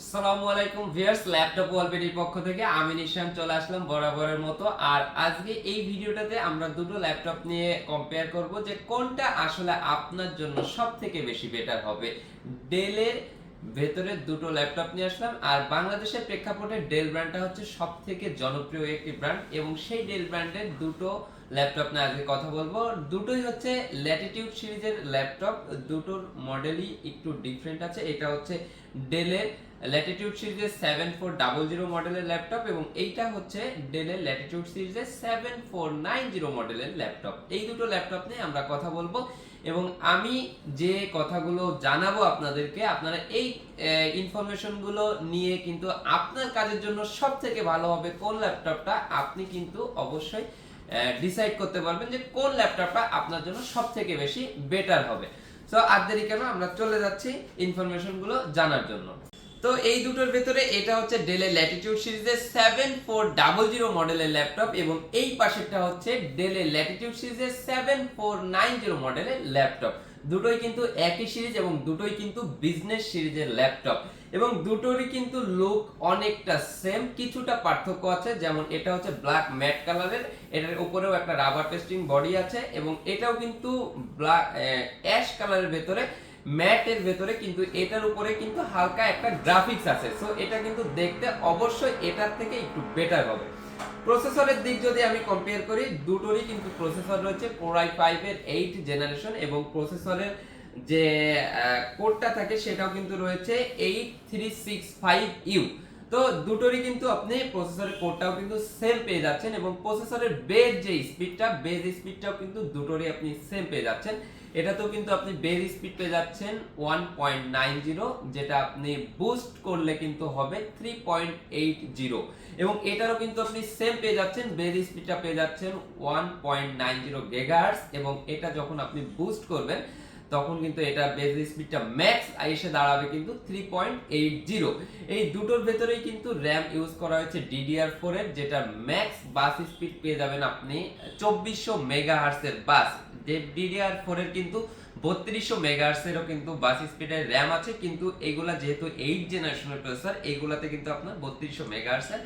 আসসালামু আলাইকুম viewers, laptop ওয়ালপেডির পক্ষ থেকে আমি নিশান, চলে আসলাম বরাবরের মতো। আর আজকে এই ভিডিওটাতে আমরা দুটো ল্যাপটপ নিয়ে কম্পেয়ার করব যে কোনটা আসলে আপনার জন্য সব থেকে বেশি বেটার হবে। ডেলের ভেতরে দুটো ল্যাপটপ নিয়ে আসলাম, আর বাংলাদেশের প্রেক্ষাপটে ডেল ব্র্যান্ডটা হচ্ছে সব থেকে জনপ্রিয় একটি ব্র্যান্ড এবং সেই ডেল ব্র্যান্ডের দুটো ল্যাপটপ নিয়ে আজকে কথা বলব। দুটোই হচ্ছে ল্যাটিটিউড সিরিজের ল্যাপটপ, দুটোর মডেলই একটু ডিফারেন্ট আছে। এটা হচ্ছে ডেলের ল্যাটিটিউড সিরিজের সেভেন ফোর ডাবল জিরো মডেলের ল্যাপটপ এবং এইটা হচ্ছে ডেলের ল্যাটিটিউড সিরিজের সেভেন ফোর নাইন জিরো মডেলের ল্যাপটপ। এই দুটো ল্যাপটপ নিয়ে আমরা কথা বলব এবং আমি যে কথাগুলো জানাব আপনাদেরকে, আপনারা এই ইনফরমেশনগুলো নিয়ে কিন্তু আপনার কাজের জন্য সব থেকে ভালো হবে কোন ল্যাপটপটা, আপনি কিন্তু অবশ্যই ডিসাইড করতে পারবেন যে কোন ল্যাপটপটা আপনার জন্য সব থেকে বেশি বেটার হবে। তো আর দেরি কেন, আমরা চলে যাচ্ছি ইনফরমেশনগুলো জানার জন্য। তো এই দুটোর ভেতরে এটা হচ্ছে ডেলের ল্যাটিটিউড সিরিজের সেভেন ফোর ডাবল জিরো মডেলের ল্যাপটপ এবং এই পাশেরটা হচ্ছে ডেলের ল্যাটিটিউড সিরিজের সেভেন ফোর নাইন জিরো মডেলের ল্যাপটপ দুটোই কিন্তু একই সিরিজ এবং দুটোই কিন্তু বিজনেস সিরিজের ল্যাপটপ এবং দুটোরই কিন্তু লুক অনেকটা সেম কিছুটা পার্থক্য আছে, যেমন এটা হচ্ছে ব্ল্যাক ম্যাট কালারের এটার উপরেও একটা রাবার টেস্টিং বডি আছে এবং এটাও কিন্তু ব্ল্যাক অ্যাশ কালারের ভেতরে ম্যাটের ভেতরে কিন্তু এটার উপরে কিন্তু হালকা একটা গ্রাফিক্স আছে। সো এটা কিন্তু দেখতে অবশ্যই এটার থেকে একটু বেটার হবে। প্রসেসরের দিক যদি আমি কম্পেয়ার করি, দুটোরই কিন্তু প্রসেসর রয়েছে কোরাই ফাইভ এর এইট জেনারেশন এবং প্রসেসরের যে কোডটা থাকে সেটাও কিন্তু রয়েছে eight three six five U তো দুটোরই কিন্তু আপনি প্রসেসরের কোডটাও কিন্তু সেম পেয়ে যাচ্ছেন এবং প্রসেসরের বেজ যে স্পিডটা বেজ স্পিডটাও কিন্তু দুটোরই আপনি সেম পেয়ে যাচ্ছেন। এটাতেও কিন্তু আপনি বেজ স্পিড পেয়ে যাচ্ছেন ওয়ান পয়েন্ট নাইন জিরো যেটা আপনি বুস্ট করলে কিন্তু হবে থ্রি পয়েন্ট এইট জিরো এবং এটারও কিন্তু আপনি সেম পেয়ে যাচ্ছেন বেজ স্পিডটা পেয়ে যাচ্ছেন one point nine zero gigahertz এবং এটা যখন আপনি বুস্ট করবেন তখন কিন্তু এটা বেজ স্পিডটা ম্যাক্স এসে দাঁড়াবে কিন্তু থ্রি পয়েন্ট এইট জিরো এই দুটোর ভেতরেই কিন্তু র্যাম ইউজ করা হয়েছে ডিডিআর ফোর এর, যেটা ম্যাক্স বাস স্পিড পেয়ে যাবেন আপনি চব্বিশশো মেগা হার্সের বাস ডিডিআর ফোর এর কিন্তু বত্রিশশো মেগাহার্সেরও কিন্তু বাস স্পিডের র্যাম আছে, কিন্তু এগুলা যেহেতু এইট জেনারেশনের প্রসেসর এইগুলাতে কিন্তু আপনার বত্রিশশো মেগাহার্সের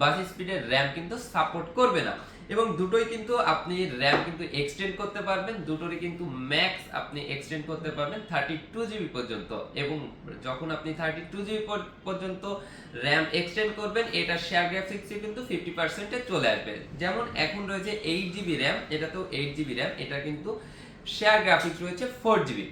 বাস স্পিডের র্যাম কিন্তু সাপোর্ট করবে না। এবং দুটোই কিন্তু আপনি র্যাম কিন্তু এক্সটেন্ড করতে পারবেন, দুটোরই কিন্তু ম্যাক্স আপনি এক্সটেন্ড করতে পারবেন থার্টি টু জিবি পর্যন্ত। এবং যখন আপনি থার্টি টু জিবি পর্যন্ত র্যাম এক্সটেন্ড করবেন, এটা শেয়ার গ্রাফিক্স কিন্তু ফিফটি পার্সেন্টে চলে আসবে। যেমন এখন রয়েছে এইট জিবি র্যাম এটা তো এইট জিবি র্যাম এটা কিন্তু শেয়ার গ্রাফিক্স রয়েছে ফোর জিবি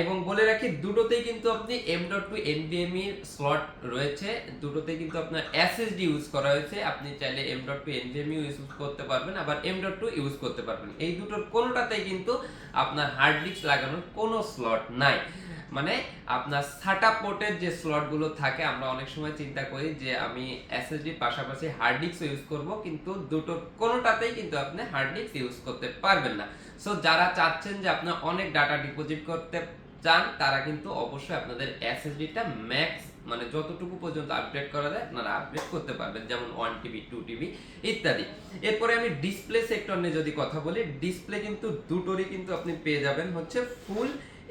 এবং বলে রাখি, দুটোতেই কিন্তু আপনি M dot two NVMe slot রয়েছে। দুটোতেই কিন্তু আপনার এসএসডি ইউজ করা হয়েছে। আপনি চাইলে M dot two NVMe use করতে পারবেন, আবার এম ডট টু ইউজ করতে পারবেন। এই দুটোর কোনোটাতেই কিন্তু আপনার হার্ড ডিস্ক লাগানোর কোনো স্লট নাই। মানে আপনার সাটা পোর্টের যে স্লটগুলো থাকে, আমরা অনেক সময় চিন্তা করি যে আমি এসএসডির পাশাপাশি হার্ড ডিস্ক ইউজ করব, কিন্তু দুটোর কোনোটাতেই কিন্তু আপনি হার্ড ডিস্ক ইউজ করতে পারবেন না। সো যারা চাচ্ছেন যে আপনার অনেক ডাটা ডিপোজিট করতে চান, তারা কিন্তু অবশ্যই আপনাদের এসএসডিটা ম্যাক্স মানে যতটুকু পর্যন্ত আপডেট করা যায়, আপনারা আপডেট করতে পারবেন, যেমন ওয়ান টিবি টু টিবি ইত্যাদি। এরপরে আমি ডিসপ্লে সেক্টর নিয়ে যদি কথা বলি ডিসপ্লে কিন্তু দুটোরই কিন্তু আপনি পেয়ে যাবেন, হচ্ছে ফুল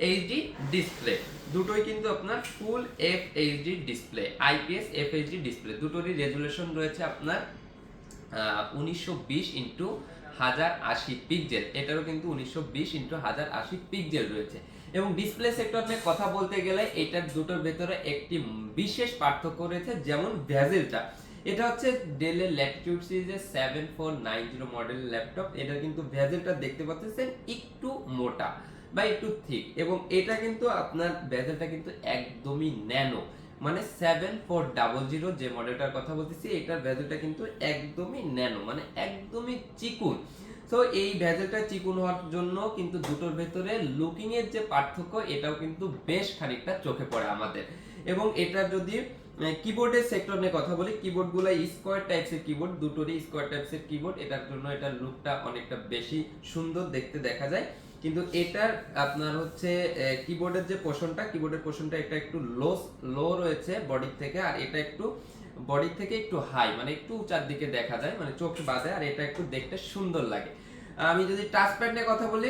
এইচডি ডিসপ্লে দুটোই কিন্তু আপনার full F HD display IPS F HD display দুটোরই রেজুলেশন রয়েছে আপনার উনিশশো বিশ ইন্টু হাজার আশি পিক্সেল এটারও কিন্তু উনিশশো বিশ ইন্টু হাজার আশি পিক্সেল রয়েছে। এবং ডিসপ্লে সেক্টর নিয়ে কথা বলতে গেলে এটার দুটোর ভেতরে একটি বিশেষ পার্থক্য রয়েছে, যেমন ভ্যাজেলটা এটা হচ্ছে ডেলের ল্যাটিটিউড সিরিজের সেভেন ফোর নাইন জিরো মডেলের ল্যাপটপ এটা কিন্তু ভ্যাজেলটা দেখতে পাচ্ছেন, একটু মোটা। বা একটু থিক এবং এটা কিন্তু আপনার ভ্যাজেলটা কিন্তু একদমই ন্যানো। মানে সেভেন ফোর ডাবল জিরো যে মডেলটার কথা বলতেছি, এটার ভ্যাজেলটা কিন্তু একদমই ন্যানো মানে একদমই চিকুন। তো এই ভ্যাজেলটা চিকুন হওয়ার জন্য কিন্তু দুটোর ভেতরে লুকিং এর যে পার্থক্য, এটাও কিন্তু বেশ খানিকটা চোখে পড়ে আমাদের। এবং এটা যদি কিবোর্ডের সেক্টর নিয়ে কথা বলি কিবোর্ডগুলো স্কোয়ার টাইপসের কিবোর্ড দুটোরই স্কোয়ার টাইপসের কিবোর্ড এটার জন্য এটার লুকটা অনেকটা বেশি সুন্দর দেখতে দেখা যায়। কিন্তু এটার আপনার হচ্ছে কিবোর্ডের যে পোষণটা কিবোর্ডের পোষণটা এটা একটু লো লো রয়েছে বডি থেকে, আর এটা একটু বডি থেকে একটু হাই মানে একটু উঁচার দিকে দেখা যায় মানে চোখ বাঁধে, আর এটা একটু দেখতে সুন্দর লাগে। আমি যদি টাচ প্যাড নিয়ে কথা বলি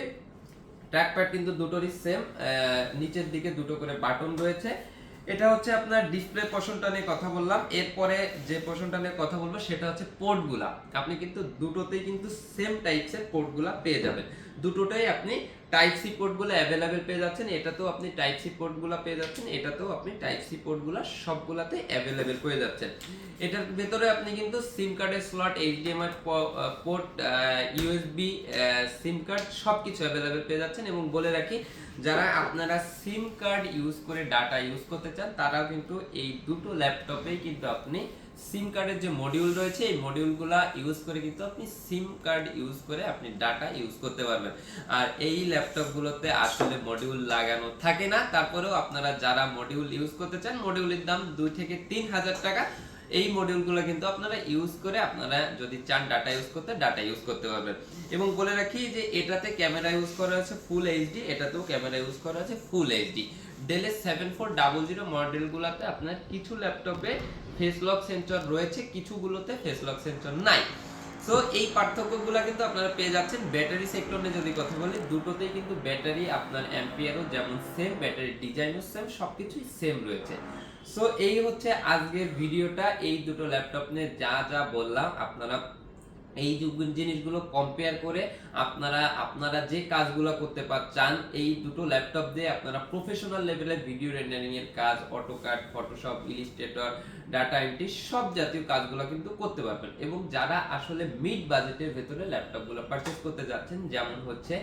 ট্র্যাক প্যাড কিন্তু দুটোরই সেম নিচের দিকে দুটো করে বাটন রয়েছে। এটা হচ্ছে আপনার ডিসপ্লে পোর্শনটা নিয়ে কথা বললাম, এরপরে যে পোর্শনটা নিয়ে কথা বলব সেটা হচ্ছে পোর্টগুলা আপনি কিন্তু দুটোতেই কিন্তু সেম টাইপসের পোর্টগুলা পেয়ে যাবেন। দুটোটাই আপনি টাইপ সি পোর্টগুলো অ্যাভেলেবেল পেয়ে যাচ্ছেন। এটাতেও আপনি টাইপ সি পোর্টগুলো পেয়ে যাচ্ছেন, এটাতেও আপনি টাইপ সি পোর্টগুলো সবগুলাতে অ্যাভেলেবেল পেয়ে যাচ্ছেন। এটার ভেতরে আপনি কিন্তু সিম কার্ডের slot HDMI port USB SIM card সব কিছু অ্যাভেলেবেল পেয়ে যাচ্ছেন। এবং বলে রাখি, যারা আপনারা সিম কার্ড ইউজ করে ডাটা ইউজ করতে চান, তারাও কিন্তু এই দুটো ল্যাপটপেই কিন্তু আপনি সিম কার্ডের যে মডিউল রয়েছে, এই মডিউলগুলা ইউজ করে কিন্তু আপনি সিম কার্ড ইউজ করে আপনি ডাটা ইউজ করতে পারবেন। আর এই ল্যাপটপগুলোতে আসলে মডিউল লাগানো থাকে না। তারপরেও আপনারা যারা মডিউল ইউজ করতে চান মডিউলের দাম দুই থেকে তিন হাজার টাকা। এই মডিউলগুলো কিন্তু আপনারা ইউজ করে আপনারা যদি চান ডাটা ইউজ করতে ডাটা ইউজ করতে পারবেন। এবং বলে রাখি যে এটাতে ক্যামেরা ইউজ করা আছে ফুল এইচডি এটাতেও ক্যামেরা ইউজ করা আছে ফুল এইচডি ডেলে সেভেন ফোর ডাবল জিরো মডেলগুলোতে আপনার কিছু ল্যাপটপে ফেস লক সেন্সর রয়েছে, কিছুগুলোতে ফেস লক সেন্সর নাই। সো এই পার্থক্যগুলো কিন্তু আপনারা পেয়ে যাচ্ছেন। ব্যাটারি সেক্টর যদি কথা বলি, দুটোতেই কিন্তু ব্যাটারি আপনার অ্যাম্পিয়ারও যেমন সেম ব্যাটারি ডিজাইনও সেম সবকিছুই সেম রয়েছে। সো এই হচ্ছে আজকের ভিডিওটা এই দুটো ল্যাপটপ নিয়ে যা যা বললাম, আপনারা এই জিনিসগুলো কম্পেয়ার করে আপনারা আপনারা যে কাজগুলো করতে চান, এই দুটো ল্যাপটপ দিয়ে আপনারা প্রফেশনাল লেভেলের ভিডিও রেন্ডারিং এর কাজ AutoCAD Photoshop illustrator data entry সব জাতীয় কাজগুলো কিন্তু করতে পারবেন। এবং যারা আসলে মিড বাজেটের ভেতরে ল্যাপটপগুলো পারচেজ করতে যাচ্ছেন, যেমন হচ্ছে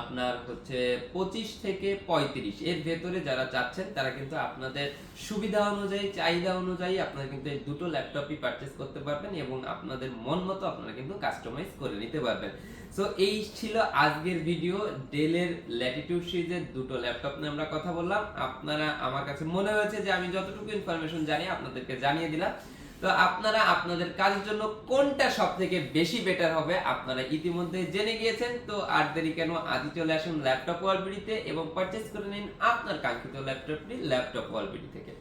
আপনার হচ্ছে পঁচিশ থেকে পঁয়ত্রিশ, এর ভেতরে যারা চাচ্ছেন, তারা কিন্তু আপনাদের সুবিধা অনুযায়ী, চাহিদা অনুযায়ী আপনারা কিন্তু এই দুটো ল্যাপটপই পারচেজ করতে পারবেন এবং আপনাদের মন মতো আপনারা কিন্তু কাস্টমাইজ করে নিতে পারবেন। সো এই ছিল আজকের ভিডিও ডেলের ল্যাটিটিউড সিরিজের দুটো ল্যাপটপ নিয়ে আমরা কথা বললাম। আপনারা, আমার কাছে মনে হয়েছে যে আমি যতটুকু ইনফরমেশন জানি, আপনাদেরকে জানিয়ে দিলাম। তো আপনারা, আপনাদের কাজের জন্য কোনটা সব থেকে বেশি বেটার হবে, আপনারা ইতিমধ্যে জেনে গিয়েছেন। তো আর দেরি কেন, আজই চলে আসুন ল্যাপটপ ওয়ালবিডিতে এবং পারচেস করে নিন আপনার কাঙ্ক্ষিত ল্যাপটপটি ল্যাপটপ ওয়ালবিডি থেকে।